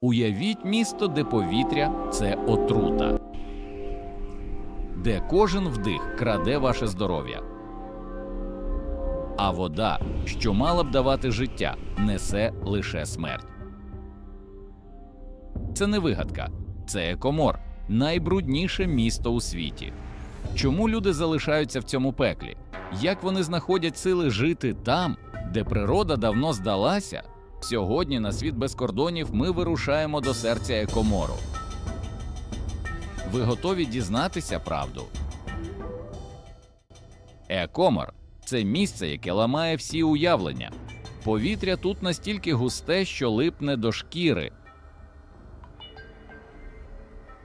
Уявіть місто, де повітря це отрута, де кожен вдих краде ваше здоров'я. А вода, що мала б давати життя, несе лише смерть. Це не вигадка, це екомор, найбрудніше місто у світі. Чому люди залишаються в цьому пеклі? Як вони знаходять сили жити там, де природа давно здалася? Сьогодні на світ без кордонів ми вирушаємо до серця екомору. Ви готові дізнатися правду? Екомор це місце, яке ламає всі уявлення. Повітря тут настільки густе, що липне до шкіри.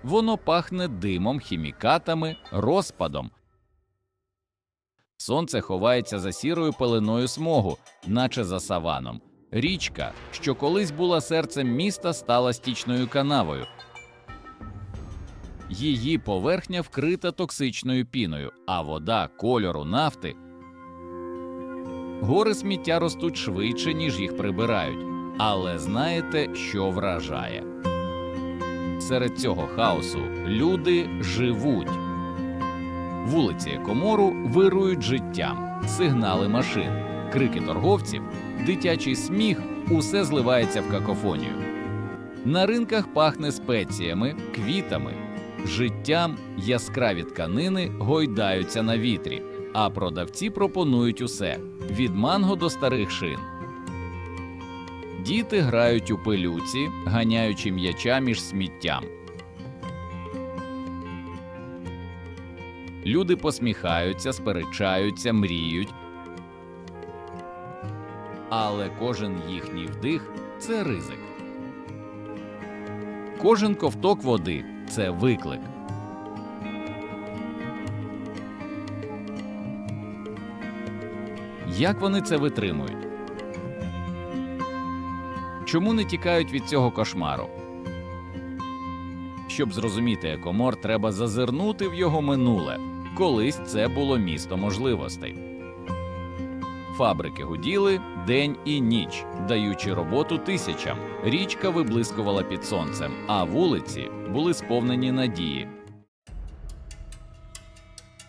Воно пахне димом, хімікатами, розпадом. Сонце ховається за сірою пеленою смогу, наче за саваном. Річка, що колись була серцем міста, стала стічною канавою. Її поверхня вкрита токсичною піною, а вода кольору нафти. Гори сміття ростуть швидше, ніж їх прибирають. Але знаєте, що вражає? Серед цього хаосу люди живуть. Вулиці Екомору вирують життям, сигнали машин, крики торговців, дитячий сміх усе зливається в какофонію. На ринках пахне спеціями, квітами, життям яскраві тканини гойдаються на вітрі, а продавці пропонують усе від манго до старих шин. Діти грають у пилюці, ганяючи м'яча між сміттям. Люди посміхаються, сперечаються, мріють. Але кожен їхній вдих це ризик. Кожен ковток води це виклик. Як вони це витримують? Чому не тікають від цього кошмару? Щоб зрозуміти екомор, треба зазирнути в його минуле. Колись це було місто можливостей. Фабрики гуділи день і ніч, даючи роботу тисячам. Річка виблискувала під сонцем, а вулиці були сповнені надії.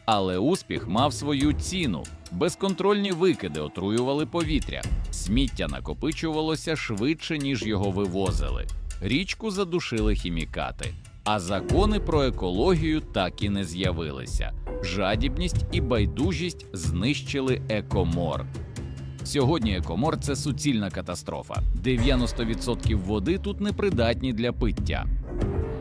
Але успіх мав свою ціну. Безконтрольні викиди отруювали повітря, сміття накопичувалося швидше, ніж його вивозили. Річку задушили хімікати, а закони про екологію так і не з'явилися. Жадібність і байдужість знищили екомор. Сьогодні екомор це суцільна катастрофа. 90% води тут непридатні для пиття.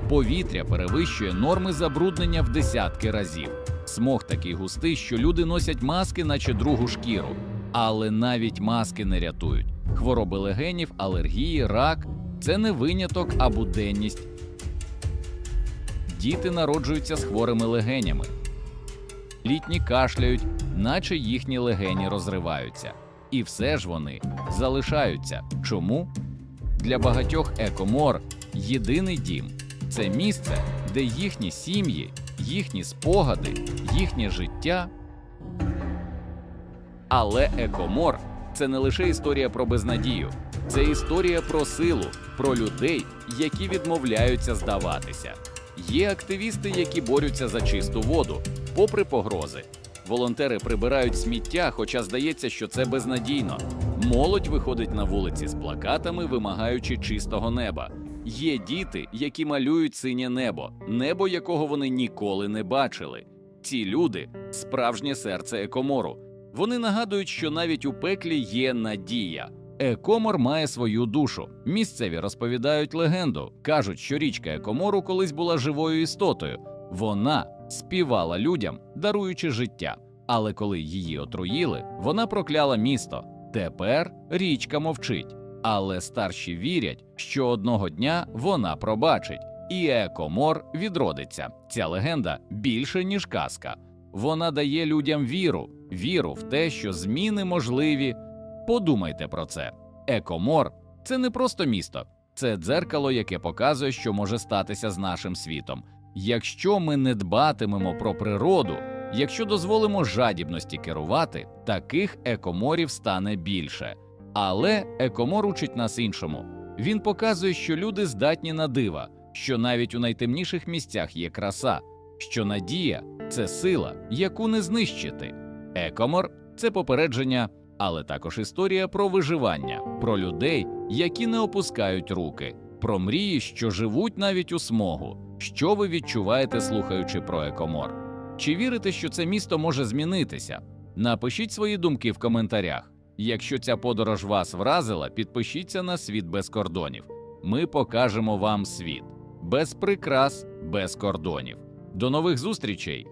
Повітря перевищує норми забруднення в десятки разів. Смог такий густий, що люди носять маски, наче другу шкіру. Але навіть маски не рятують. Хвороби легенів, алергії, рак це не виняток, а буденність. Діти народжуються з хворими легенями. Літні кашляють, наче їхні легені розриваються. І все ж вони залишаються. Чому? Для багатьох екомор єдиний дім це місце, де їхні сім'ї, їхні спогади, їхнє життя. Але екомор це не лише історія про безнадію, це історія про силу, про людей, які відмовляються здаватися. Є активісти, які борються за чисту воду, попри погрози. Волонтери прибирають сміття, хоча здається, що це безнадійно. Молодь виходить на вулиці з плакатами, вимагаючи чистого неба. Є діти, які малюють синє небо, небо якого вони ніколи не бачили. Ці люди справжнє серце екомору. Вони нагадують, що навіть у пеклі є надія. Екомор має свою душу. Місцеві розповідають легенду. кажуть, що річка Екомору колись була живою істотою. Вона співала людям, даруючи життя. Але коли її отруїли, вона прокляла місто. Тепер річка мовчить. Але старші вірять, що одного дня вона пробачить, і екомор відродиться. Ця легенда більше ніж казка. Вона дає людям віру, віру в те, що зміни можливі. Подумайте про це. Екомор це не просто місто, це дзеркало, яке показує, що може статися з нашим світом. Якщо ми не дбатимемо про природу, якщо дозволимо жадібності керувати, таких екоморів стане більше. Але екомор учить нас іншому: Він показує, що люди здатні на дива, що навіть у найтемніших місцях є краса, що надія це сила, яку не знищити. Екомор це попередження, але також історія про виживання, про людей, які не опускають руки, про мрії, що живуть навіть у смогу. Що ви відчуваєте, слухаючи про Екомор? Чи вірите, що це місто може змінитися? Напишіть свої думки в коментарях. Якщо ця подорож вас вразила, підпишіться на світ без кордонів. Ми покажемо вам світ без прикрас, без кордонів. До нових зустрічей!